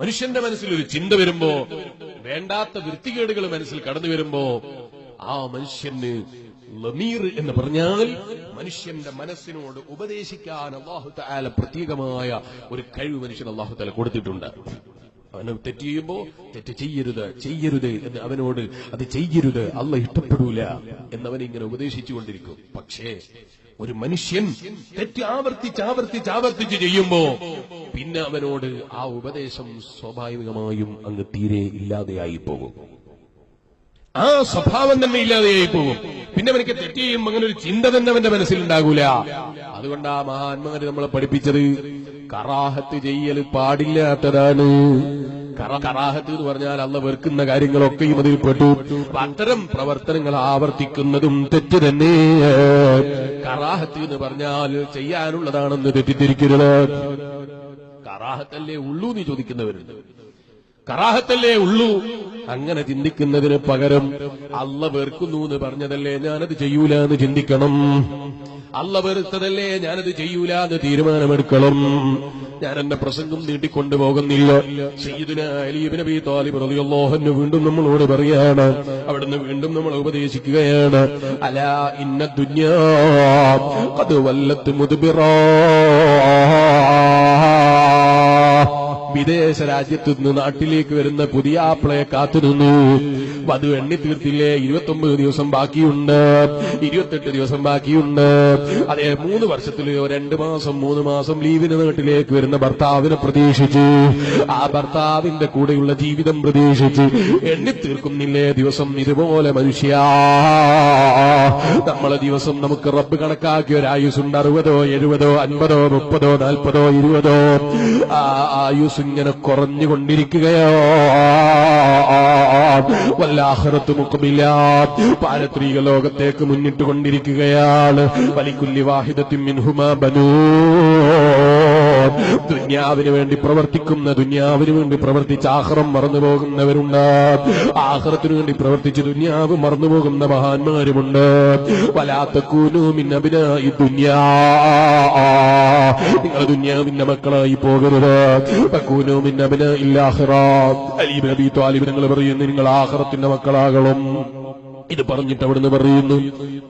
മനുഷ്യന്റെ മനസ്സിൽ ഒരു ചിന്ത വരുമ്പോ വേണ്ടാത്ത വൃത്തികേടുകൾ മനസ്സിൽ കടന്നു വരുമ്പോ ആ മനുഷ്യന് ലമീർ എന്ന് പറഞ്ഞാൽ മനുഷ്യന്റെ മനസ്സിനോട് ഉപദേശിക്കാൻ അള്ളാഹു താല പ്രത്യേകമായ ഒരു കഴിവ് മനുഷ്യൻ അള്ളാഹു താല കൊടുത്തിട്ടുണ്ട്. അവന് തെറ്റ് ചെയ്യുമ്പോ തെറ്റ് ചെയ്യരുത് ചെയ്യരുത് എന്ന് അവനോട് അത് ചെയ്യരുത് അല്ല ഇഷ്ടപ്പെടൂല എന്നവൻ ഇങ്ങനെ ഉപദേശിച്ചുകൊണ്ടിരിക്കും. പക്ഷേ ഒരു മനുഷ്യൻ തെറ്റ് ആവർത്തിച്ച് ആവർത്തിച്ച് ആവർത്തിച്ച് ചെയ്യുമ്പോ പിന്നെ അവനോട് ആ ഉപദേശം സ്വാഭാവികമായും അങ്ങ് തീരെ ഇല്ലാതെയായി പോകും. ആ സ്വഭാവം തന്നെ ഇല്ലാതെയായി പോകും. പിന്നെ അവനക്ക് തെറ്റ് ചെയ്യുമ്പോൾ അങ്ങനെ ഒരു ചിന്ത തന്നെ അവന്റെ മനസ്സിലുണ്ടാകൂല. അതുകൊണ്ട് ആ മഹാന്മാര് നമ്മളെ പഠിപ്പിച്ചത് കറാഹത്ത് ചെയ്യൽ പാടില്ലാത്തതാണ്. കറ- കറാഹത്ത് എന്ന് പറഞ്ഞാൽ അല്ല വെറുക്കുന്ന കാര്യങ്ങളൊക്കെയും അതിൽ പെട്ടു. അത്തരം പ്രവർത്തനങ്ങൾ ആവർത്തിക്കുന്നതും തെറ്റ് തന്നെ കറാഹത്ത് എന്ന് പറഞ്ഞാൽ ചെയ്യാനുള്ളതാണെന്ന് തെറ്റിദ്ധരിക്കരുത്. കറാഹത്തല്ലേ ഉള്ളൂ എന്ന് ചോദിക്കുന്നവരുണ്ട്. കറാഹത്തല്ലേ ഉള്ളൂ? അങ്ങനെ ചിന്തിക്കുന്നതിന് പകരം അല്ല വെറുക്കുന്നു എന്ന് പറഞ്ഞതല്ലേ ഞാനത് ചെയ്യൂല എന്ന് ചിന്തിക്കണം. അല്ല വെറുത്തതല്ലേ ഞാനത് ചെയ്യൂല എന്ന് തീരുമാനമെടുക്കണം. ഞാൻ എന്റെ പ്രസംഗം നീട്ടിക്കൊണ്ടു പോകുന്നില്ല. സയ്യിദുന അലീബ് നബി താലിബ് വീണ്ടും നമ്മളോട് പറയാണ്. അവിടുന്ന് വീണ്ടും നമ്മൾ ഉപദേശിക്കുകയാണ്. അല ഇന്ന ദുന്യാ അത് വല്ലത്ത് മുദ്ബിറാ. വിദേശ രാജ്യത്തു നിന്ന് നാട്ടിലേക്ക് വരുന്ന പുതിയ ആപ്പിളയെ കാത്തിരുന്നു വധു എണ്ണി തീർത്തില്ലേ? ഇരുപത്തൊമ്പത് ദിവസം ബാക്കിയുണ്ട്. ഇരുപത്തെട്ട് ദിവസം ബാക്കിയുണ്ട്. അതേ മൂന്ന് വർഷത്തിൽ രണ്ട് മാസം മൂന്ന് മാസം ലീവിന് നാട്ടിലേക്ക് വരുന്ന ഭർത്താവിനെ പ്രതീക്ഷിച്ചു. ആ ഭർത്താവിന്റെ കൂടെയുള്ള ജീവിതം പ്രതീക്ഷിച്ചു. എണ്ണി തീർക്കുന്നില്ലേ? ദിവസം ഇതുപോലെ മനുഷ്യ. നമ്മളെ ദിവസം നമുക്ക് റബ്ബ് കണക്കാക്കിയ ഒരു ആയുസ് ഉണ്ട് അറുപതോ എഴുപതോ അൻപതോ മുപ്പതോ നാൽപ്പതോ ഇരുപതോ. ആയുസ് ഇങ്ങനെ കുറഞ്ഞുകൊണ്ടിരിക്കുകയോ? വല്ലാഹറത്ത് മുഖമില്ല പാരത്രീക ലോകത്തേക്ക് മുന്നിട്ട് കൊണ്ടിരിക്കുകയാണ് വലിക്കുല്ലി വാഹിദത്തിൻ മിൻഹുമാ ബനൂ. ദുന്യാവിന് വേണ്ടി പ്രവർത്തിക്കുന്ന ദുന്യാവിന് വേണ്ടി പ്രവർത്തിച്ച് ആഹ്റം മറന്നു പോകുന്നവരുണ്ട് ആഹ്റത്തിനു വേണ്ടി പ്രവർത്തിച്ച് ദുന്യാവ് മറന്നു പോകുന്ന മഹാന്മാരുമുണ്ട്. വലാത്ത കൂനൂമിൻ ഈ ദുന്യാ. ദുന്യാവിന്റെ മക്കളായി പോകരുത്. കൂനൂമിൻ അഭിന നിങ്ങൾ പറയുന്നു നിങ്ങൾ ആഹ്റത്തിന്റെ മക്കളാകണം. ഇത് പറഞ്ഞിട്ട് അവിടുന്ന് പറയുന്നു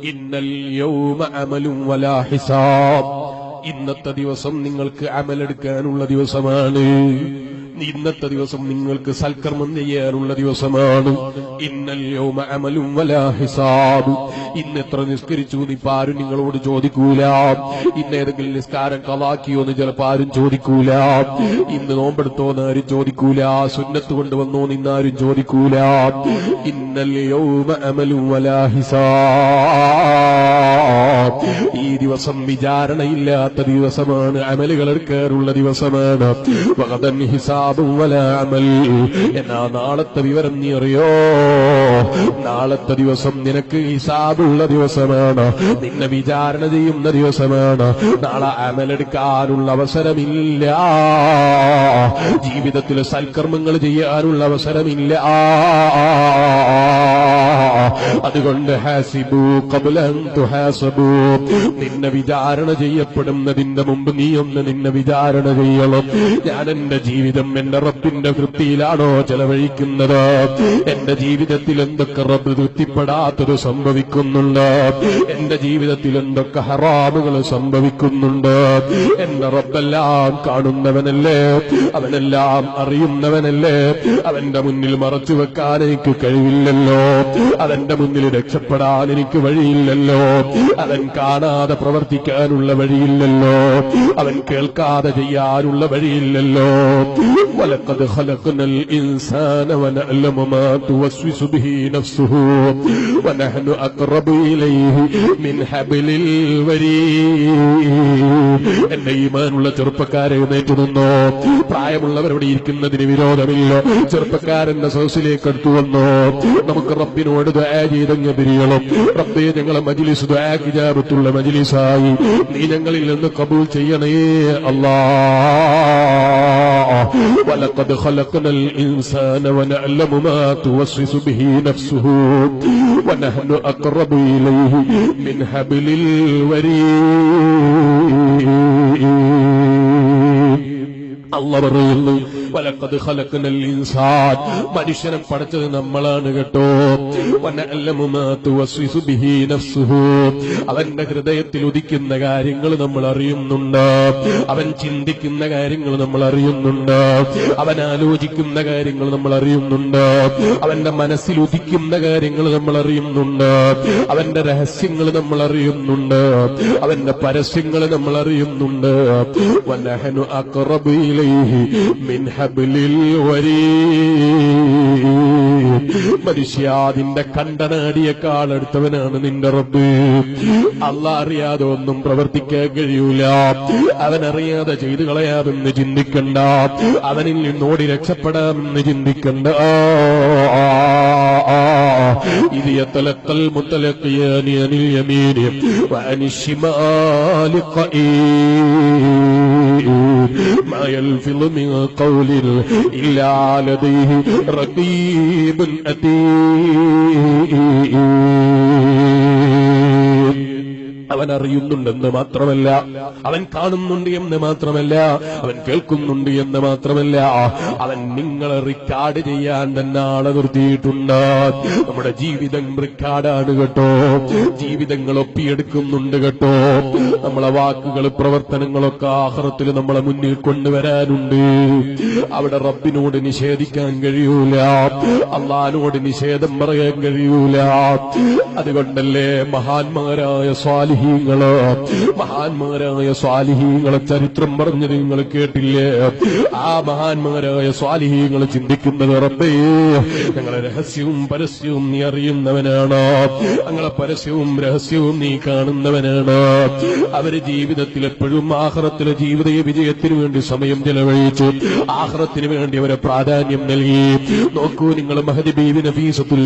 ഇന്നൽ യൗമ അമലും വലാ ഹിസാബ്. ഇന്നത്തെ ദിവസം നിങ്ങൾക്ക് അമലെടുക്കാനുള്ള ദിവസമാണ്. ഇന്നത്തെ ദിവസം നിങ്ങൾക്ക് സൽക്കർമ്മം ചെയ്യാനുള്ള ദിവസമാണ്. ഇന്നൽ യൗമ അമലും വലാ ഹിസാബ്. ഇന്ന് എത്ര നിസ്കരിച്ചു ഇപ്പൊ നിങ്ങളോട് ചോദിക്കൂല. ഇന്ന് ഏതെങ്കിലും നിസ്കാരം കവാക്കിയോ എന്ന് ചിലപ്പോ ആരും ചോദിക്കൂല. ഇന്ന് നോമ്പെടുത്തോ എന്ന് ആരും ചോദിക്കൂല. സുന്നത്ത് കൊണ്ടുവന്നോ നിന്നാരും ചോദിക്കൂല. ഇന്നൽ യൗമ അമലും വലാ ഹിസാബ്. ഈ ദിവസം വിചാരണയില്ലാത്ത ദിവസമാണ്. അമലുകൾ എടുക്കാറുള്ള ദിവസമാണ്. എന്നാ നാളത്തെ വിവരം നീ അറിയോ? നാളത്തെ ദിവസം നിനക്ക് ഹിസാബുള്ള ദിവസമാണ്. നിന്നെ വിചാരണ ചെയ്യുന്ന ദിവസമാണ്. നാളെ അമലെടുക്കാനുള്ള അവസരമില്ല. ജീവിതത്തിൽ സൽക്കർമ്മങ്ങൾ ചെയ്യാനുള്ള അവസരമില്ല. അതുകൊണ്ട് ഹാസിബു കബലൻ തുഹാസബു. നിന്നെ വിചാരണ ചെയ്യപ്പെടുന്നതിന്റെ മുമ്പ് നീ ഒന്ന് നിന്നെ വിചാരണ ചെയ്യണം. ഞാൻ എന്റെ ജീവിതം എന്റെ റബ്ബിന്റെ വൃത്തിയിലാണോ ചെലവഴിക്കുന്നത്? എന്റെ ജീവിതത്തിൽ എന്തൊക്കെ റബ്ബ് തൃപ്തിപ്പെടാത്തത് സംഭവിക്കുന്നുണ്ട്? എന്റെ ജീവിതത്തിൽ എന്തൊക്കെ ഹറാമുകൾ സംഭവിക്കുന്നുണ്ട്? എന്റെ റബ്ബെല്ലാം കാണുന്നവനല്ലേ? അവനെല്ലാം അറിയുന്നവനല്ലേ? അവന്റെ മുന്നിൽ മറച്ചു വെക്കാൻ എനിക്ക് കഴിവില്ലല്ലോ അവന്റെ മുന്നിൽ രക്ഷപ്പെടാൻ എനിക്ക് വഴിയില്ലല്ലോ. അവൻ കാണാതെ പ്രവർത്തിക്കാനുള്ള വഴിയില്ലല്ലോ. അവൻ കേൾക്കാതെ ചെയ്യാനുള്ള വഴിയില്ലല്ലോ. എന്റെ ഈമാനുള്ള ചെറുപ്പക്കാരെ എഴുന്നേറ്റ് നിന്നോ. പ്രായമുള്ളവരവിടെ ഇരിക്കുന്നതിന് വിരോധമില്ല. ചെറുപ്പക്കാരന്റെ സോസിലേക്ക് അടുത്തു വന്നോ. നമുക്ക് റബ്ബിനോട് ദുആ ചെയ്തങ്ങ് പിരിയണം റബ്ബേ ഞങ്ങളെ മജ്ലിസ് ദുആ കിജാബത്തുള്ള മജ്ലിസായി നീ ഞങ്ങളിൽ നിന്ന് കബൂൽ ചെയ്യണേ അല്ലാ ولقد خلقنا الإنسان ونعلم ما توسوس به نفسه ونحن أقرب إليه من حبل الوريد അല്ല പറയുന്നു വലക്കത് ഖലഖനൽ ഇൻസാൻ മനുഷ്യനെ പഠിച്ചത് നമ്മളാണ് കേട്ടോ. അവന്റെ ഹൃദയത്തിൽ ഉദിക്കുന്ന കാര്യങ്ങൾ നമ്മൾ അറിയുന്നുണ്ട്. അവൻ ചിന്തിക്കുന്ന കാര്യങ്ങൾ നമ്മൾ അറിയുന്നുണ്ട്. അവൻ ആലോചിക്കുന്ന കാര്യങ്ങൾ നമ്മൾ അറിയുന്നുണ്ട്. അവന്റെ മനസ്സിൽ ഉദിക്കുന്ന കാര്യങ്ങൾ നമ്മൾ അറിയുന്നുണ്ട്. അവന്റെ രഹസ്യങ്ങൾ നമ്മൾ അറിയുന്നുണ്ട്. അവന്റെ പരസ്യങ്ങൾ നമ്മൾ അറിയുന്നുണ്ട്. വനഹനു മിൻഹബിലിൽ മിൻ ഹബ്ലിൽ വരീദ് മനുഷ്യാതിന്റെ കണ്ടനാടിയേക്കാൾ അടുത്തവനാണ് നിന്റെ റബ്ബ് അല്ല അറിയാതെ ഒന്നും പ്രവർത്തിക്കാൻ കഴിയൂല അവനറിയാതെ ചെയ്തു കളയാമെന്ന് ചിന്തിക്കണ്ട അവനിൽ നിന്നോടി രക്ഷപ്പെടാമെന്ന് ചിന്തിക്കണ്ട ഇത് يتلقى المتلقيان عن اليمين وعن الشمال قعيد ما يلفظ من قول إلا لديه رقيب أتيد അവൻ അറിയുന്നുണ്ടെന്ന് മാത്രമല്ല. അവൻ കാണുന്നുണ്ട് എന്ന് മാത്രമല്ല. അവൻ കേൾക്കുന്നുണ്ട് എന്ന് മാത്രമല്ല. അവൻ നിങ്ങളെ റിക്കാർഡ് ചെയ്യാൻ തന്നെ ആളെ നിർത്തിയിട്ടുണ്ട്. നമ്മുടെ ജീവിതം റിക്കാർഡാണ് കേട്ടോ. ജീവിതങ്ങൾ ഒപ്പിയെടുക്കുന്നുണ്ട് കേട്ടോ. നമ്മളെ വാക്കുകൾ പ്രവർത്തനങ്ങളൊക്കെ ആഹ്റത്തിൽ നമ്മളെ മുന്നിൽ കൊണ്ടുവരാനുണ്ട്. അവിടെ റബ്ബിനോട് നിഷേധിക്കാൻ കഴിയൂല. അള്ളഹാനോട് നിഷേധം പറയാൻ കഴിയൂല. അതുകൊണ്ടല്ലേ മഹാന്മാരായ സ്വാലിഹീങ്ങൾ മഹാന്മാരായ സ്വാലിഹീങ്ങളെ ചരിത്രം പറഞ്ഞത് നിങ്ങൾ കേട്ടില്ലേ? ആ മഹാന്മാരായ സ്വാലിഹീങ്ങൾ ചിന്തിക്കുന്നത് റബ്ബേ ഞങ്ങളെ രഹസ്യവും പരസ്യവും നീ അറിയുന്നവനാണ്. ഞങ്ങളെ പരസ്യവും രഹസ്യവും നീ കാണുന്നവനാണ്. അവർ ജീവിതത്തിൽ എപ്പോഴും ആഹ്റത്തിലെ ജീവിത വിജയത്തിനു വേണ്ടി സമയം ചെലവഴിച്ചു. ആഹ്റത്തിന് വേണ്ടി അവരെ പ്രാധാന്യം നൽകി. നോക്കൂ നിങ്ങൾ മഹദി ബീവി നഫീസത്തുൽ